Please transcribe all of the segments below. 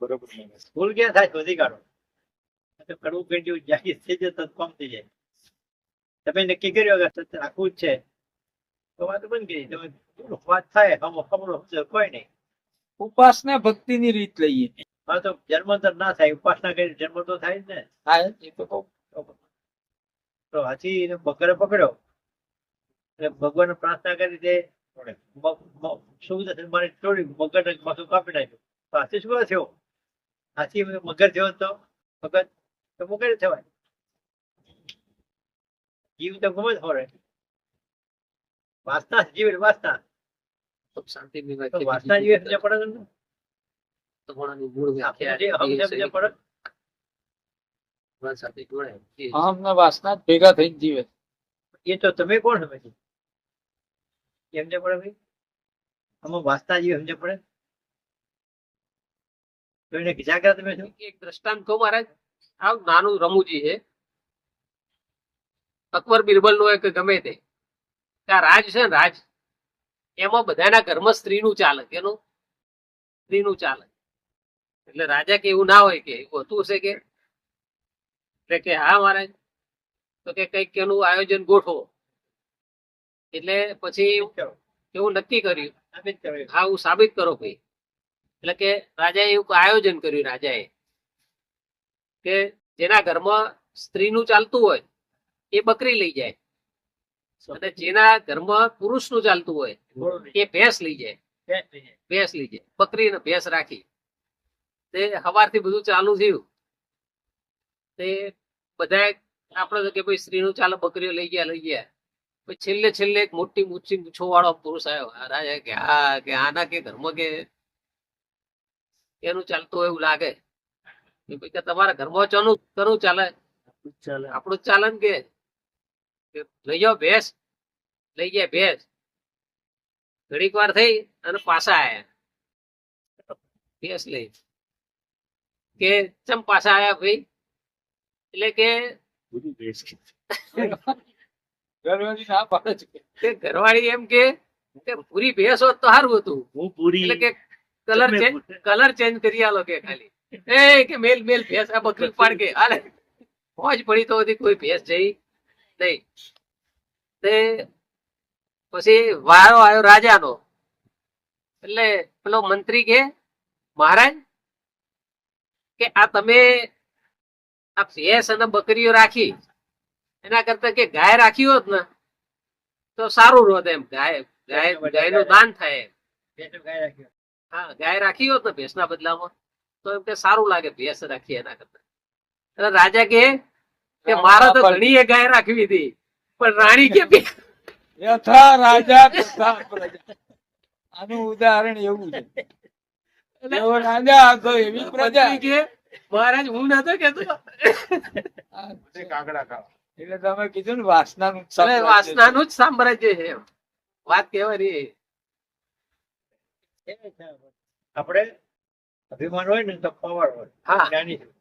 બરોબર ભૂલ ક્યાં થાય? શોધી કાઢો. આ કડવું પેટ્યું જાગીર થઈ જાય તો કોમ થઈ જાય. તમે નક્કી કર્યો કે સત્ય રાખવું જ છે? તો વાત બંધ કરી. તમે વાત થાય હમ ખબર કોઈ નહીં. ઉપાસના ભક્તિની રીત લઈએ. હા તો જન્મોત્તર ના થાય ઉપાસના કરી જન્મ તો થાય જ ને. હા એ તો તો હાથી બકરે પકડ્યો. એટલે ભગવાન પ્રાર્થના કરી દે સુવિધા મારે તોડી મગર માથું કાપી નાખ્યું. તો હાથી શું થયો? હાથી મગર જેવો તો મગર તો મગર થવાય. જીવ તો ગમે જ હોરે વાસના જીવ એટલે વાસના શાંતિ વાસના જીવે સમજે પડે ને તમારાની મૂળ વ્યાખ્યા. પડે. સાથે જોડાય. વાસના જ ભેગા થઈને જીવે. એ તો તમે કોણ સમજે સમજે પડે ભાઈ આમાં વાસના જીવ સમજે પડે? તો જાગ્રત તમે છો એક દ્રષ્ટાંત કહું મહારાજ. આ નાનું રમૂજી છે. અકબર બિરબલ નો એક ગમે તે. આ રાજ છે ને રાજ. એમાં બધાના ઘરમાં સ્ત્રીનું ચાલે કેનું સ્ત્રીનું ચાલે. એટલે રાજા કે એવું ના હોય કે એવું હોતું હશે કે? એટલે કે હા મહારાજ. તો કે કંઈક એનું આયોજન ગોઠવો. એટલે પછી એવું નક્કી કર્યું. હા હું સાબિત કરો ભાઈ. એટલે કે રાજાએ એવું આયોજન કર્યું રાજાએ કે જેના ઘરમાં સ્ત્રીનું ચાલતું હોય એ બકરી લઈ જાય અને જેના ઘરમાં પુરુષનું ચાલતું હોય એ ભેંસ લઈ જાય. ભેંસ લઈ જાય. બકરી ને ભેંસ રાખી. તે સવારથી બધું ચાલુ થયું. તે બધા આપણે કે ભાઈ સ્ત્રીનું ચાલે, બકરીઓ લઈ ગયા લઈ ગયા. પછી છેલ્લે છેલ્લે એક મોટી મૂછી મૂછો વાળો પુરુષ આવ્યો. રાજા કે, હા, કે આના કે ઘરમાં કે એનું ચાલતું હોય એવું લાગે. કે ભાઈ કે તમારા ઘરમાં ચાનું કરું ચાલે. આપણું ચાલે ને કે કે લઈ જાઓ ભેંસ. લઈ જાય ભેંસ. ઘડીક વાર થઈ અને પાછા આયા. ભેંસ લઈ. કે ચમ પાછા આયા ભાઈ? એટલે કે ઘરવાળી એમ કે કે પૂરી ભેંસ હોત તો સારું હતું. હું પૂરી એટલે કે કલર ચેન્જ કલર ચેન્જ કરી આલો કે ખાલી. એ કે મેલ મેલ ભેંસ આ બકરી પાડ કે આલે. મોજ પડી તો હતી કોઈ ભેંસ જઈ નહીં. તે પછી વારો આવ્યો રાજાનો. એટલે પેલો મંત્રી કે મહારાજ કે આ તમે આ ભેંસ અને બકરીઓ રાખી. એના કરતા કે ગાય રાખી હોત ને તો સારું રોત એમ. ગાય ગાય ગાયનું દાન થાય એમ. ગાય રાખ્યો. હા ગાય રાખી હોત ને ભેંસના બદલામાં તો એમ કે સારું લાગે ભેંસ રાખી એના કરતા એટલે રાજા કે કે મારા તો ઘણી એ ગાય રાખવી હતી પણ રાણી કે યથા રાજા તથા પ્રજા આનું ઉદાહરણ એવું છે એવો રાજા હતો એવી પ્રજા કે મહારાજ હું નતો કેતો એટલે તમે કીધું ને વાસનાનું વાસના નું છે. વાસનાનું જ સામ્રાજ્ય છે. વાત કેવા છે. આપણે અભિમાન હોય ને તો પાવર હોય. હા. જ્ઞાની છું.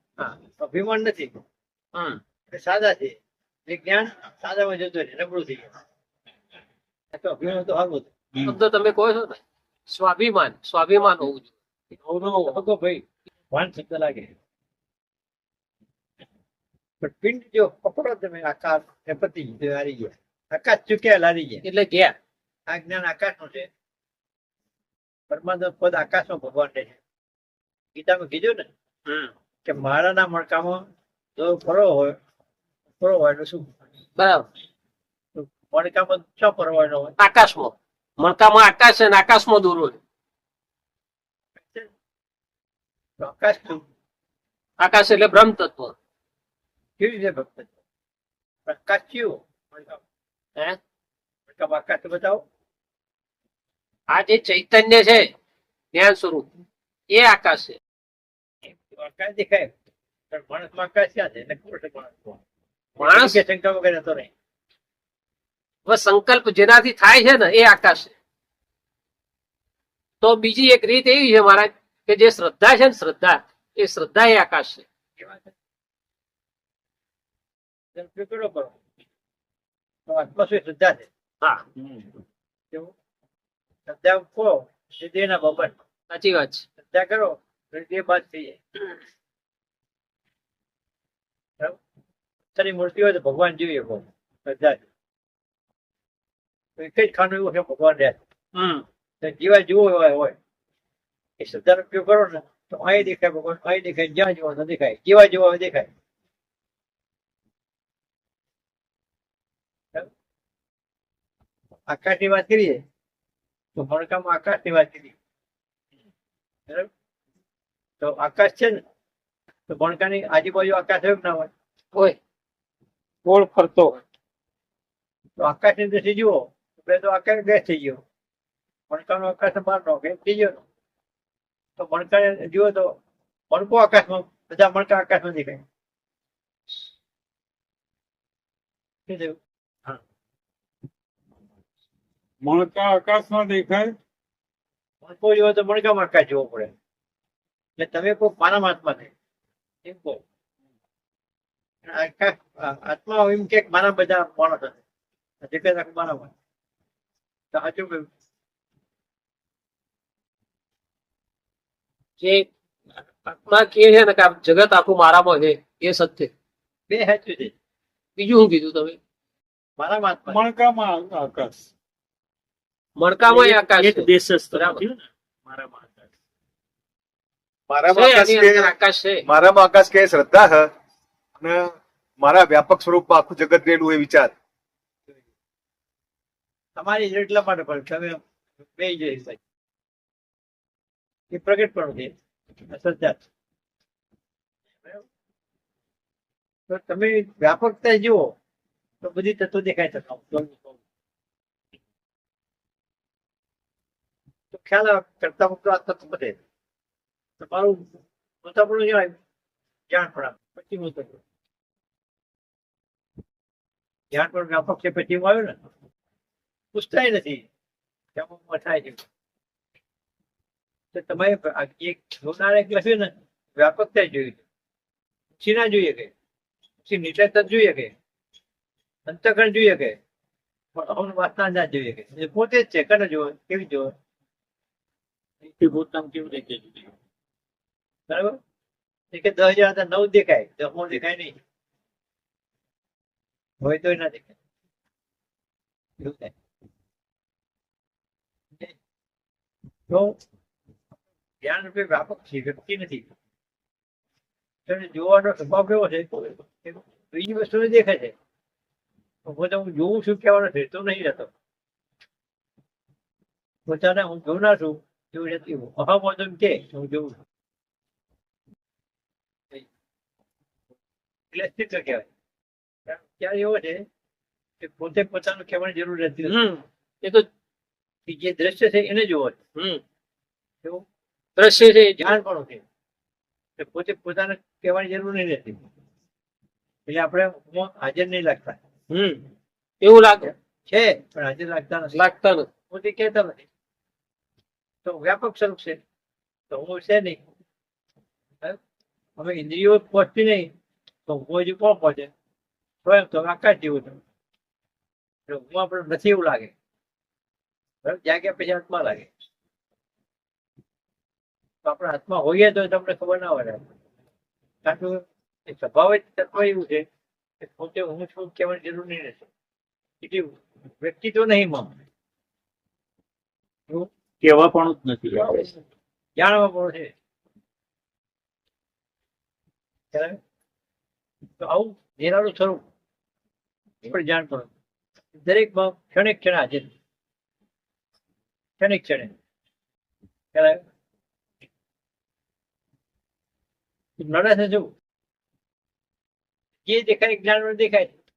અભિમાન નથી. સાદા છે. એ જ્ઞાન સાદામાં જતું રહે નબળું થઈ જાય. તો અભિમાન તો સારું હતું. તમે કહો છો ને સ્વાભિમાન સ્વાભિમાન હોવું જોઈએ. ભાઈ. વાન શબ્દ લાગે પણ પિંડ જો પકડો તમે આકાશ પતિ ગયું, હારી ગયા. આકાશ ચૂક્યા લારી ગયા. એટલે ગયા. આ જ્ઞાન આકાશનું છે. પરમાનંદ પદ આકાશમાં ભગવાન રહે છે. ગીતામાં કીધું ને કે મારાના મણકામાં જો ફરો હોય ફરો હોય એટલે શું? બરાબર. મણકામાં છ ફરવાનો હોય આકાશમાં. મણકામાં આકાશ છે ને આકાશમાં દોરો છે. આકાશ શું આકાશ એટલે બ્રહ્મ તત્વ કેવી રીતે ભક્ત પ્રકાશ કયું મણકામાં. હે? મણકામાં આકાશ બતાવો. આ જે ચૈતન્ય છે જ્ઞાન સ્વરૂપ એ આકાશ. છે આકાશ દેખાય. પણ માણસમાં આકાશ ક્યાં છે? એટલે ખબર છે માણસમાં માણસ? કે શંકા વગર હતો નહીં. હવે સંકલ્પ જેનાથી થાય છે ને એ આકાશ. છે તો બીજી એક રીત એવી છે મહારાજ કે જે શ્રદ્ધા છે ને શ્રદ્ધા એ શ્રદ્ધા એ આકાશ. છે. આત્મા શ્રદ્ધા છે? હા. શ્રદ્ધા મૂકો એ ના બાબત સાચી વાત છે. શ્રદ્ધા કરો એ બાદ થઈ જાય. તારી મૂર્તિ હોય તો ભગવાન જોઈએ કહો શ્રદ્ધા એક જ ખાનું એવું છે ભગવાન રહે જેવા જુઓ એવા હોય. એ શ્રદ્ધાનો ઉપયોગ કરો ને તો અહીં દેખાય ભગવાન અહીં દેખાય જ્યાં જુઓ ન દેખાય. જેવા જુઓ હવે દેખાય. આકાશની વાત કરીએ. તો ભણકામાં આકાશની વાત કીધી. બરાબર? તો આકાશ છે ને તો ભણકાની આજુબાજુ આકાશ હોય ના હોય? હોય. ગોળ ફરતો હોય. તો આકાશની દ્રષ્ટિ જુઓ બે તો આકાશ ગેસ થઈ ગયો. ભણકાનો આકાશ બહારનો ગેસ થઈ ગયો તો. મણકાને જુઓ તો ભણકો આકાશમાં બધા મણકા આકાશમાં દેખાય. શું થયું? મણકા આકાશમાં દેખાય? મણકો જોવો તો મણકામાં આકાશ જોવો પડે. એટલે તમે કોઈ પારમાત્મા છે? એમ કહો. આત્મા એમ કે મારા બધા માણસ હશે. જગત આખું મારામાં તો સાચું કહ્યું? જે આત્મા કે છે ને કે જગત આખું મારામાં છે એ સત્ય બે હેતુ છે. બીજું શું કીધું તમે? છે. મણકામાં આકાશ. મણકામાં આકાશ એક દેશ બરાબર. મારામાં આકાશ. મારામાં આકાશ કે આકાશ છે. મારામાં આકાશ કે શ્રદ્ધા હ અને મારા વ્યાપક સ્વરૂપમાં આખું જગત રહેલું એ વિચાર. તમારી એટલા માટે પણ તમે બે જઈ શકો. એ પ્રગટ પણ છે. શ્રદ્ધા બરાબર? તો તમે વ્યાપકતા જુઓ તો બધી તત્વો દેખાય છે. ખ્યાલ આવે, કરતા મુક્ત આ તત્વ બધે. તમારું પોતાપણું જણાય જાણ પણ પછી હું ધ્યાન પણ વ્યાપક છે, પછી આવ્યો ને, પૂછતાય નથી. કેમ થાય છે. તો તમારે એક જોનારે લખ્યું ને વ્યાપકતા જોઈ પછી ના જોઈએ કે. પછી નિષ્ઠા જોઈએ કે. અંતકરણ જોઈએ કે. પણ અવન વાસના ના જોઈએ કે. પોતે જ છે, કને જોવે, કેવી જોવે? પોતાનું કેવું રીતે જુદું? બરાબર? કે દસ જણા હતા, નવ દેખાય. દસમો દેખાય નહીં? હોય તો ના દેખાય. એવું થાય. તો જ્ઞાન રૂપે વ્યાપક છે, વ્યક્તિ નથી. જોવાનો સ્વભાવ કેવો છે? બીજી વસ્તુ દેખાય છે. પોતે હું જોઉં છું, કહેવાનો છે તો નહીં રહેતો. પોતાને હું જોનાર છું એટલે કહેવાય ત્યારે એવો છે કે પોતે પોતાનું કહેવાની જરૂર રહેતી નથી એ તો જે દ્રશ્ય છે એને જોવો છે દ્રશ્ય છે એ પણ છે કે પોતે પોતાને કહેવાની જરૂર નહીં રહેતી એટલે આપણે હાજર નહીં લાગતા હમ એવું લાગે છે પણ હાજર લાગતા નથી લાગતા નથી પોતે કહેતા નથી તો વ્યાપક સ્વરૂપ છે. તો હું છે નહીં. હવે ઇન્દ્રિયો પહોંચતી નહીં, તો હું હજી કોણ પહોંચે? સ્વયં તો આકાશ જેવું તમે એટલે હું આપણે નથી એવું લાગે. બરાબર જાગ્યા પછી હાથમાં લાગે. તો આપણે હાથમાં હોઈએ તો તમને ખબર ના પડે કારણ કે સ્વભાવ જ તત્વ એવું છે કે પોતે હું છું કહેવાની જરૂર નહીં રહેશે એટલે વ્યક્તિત્વ નહીં માં કહેવા પણ જ નથી જાણવા પણ છે. તો આવું નિરાળું સ્વરૂપ. પણ જાણ કરો. દરેકમાં ક્ષણે ક્ષણે હાજર ક્ષણે. ક્ષણે? નડે છે શું? જે દેખાય જ્ઞાન દેખાય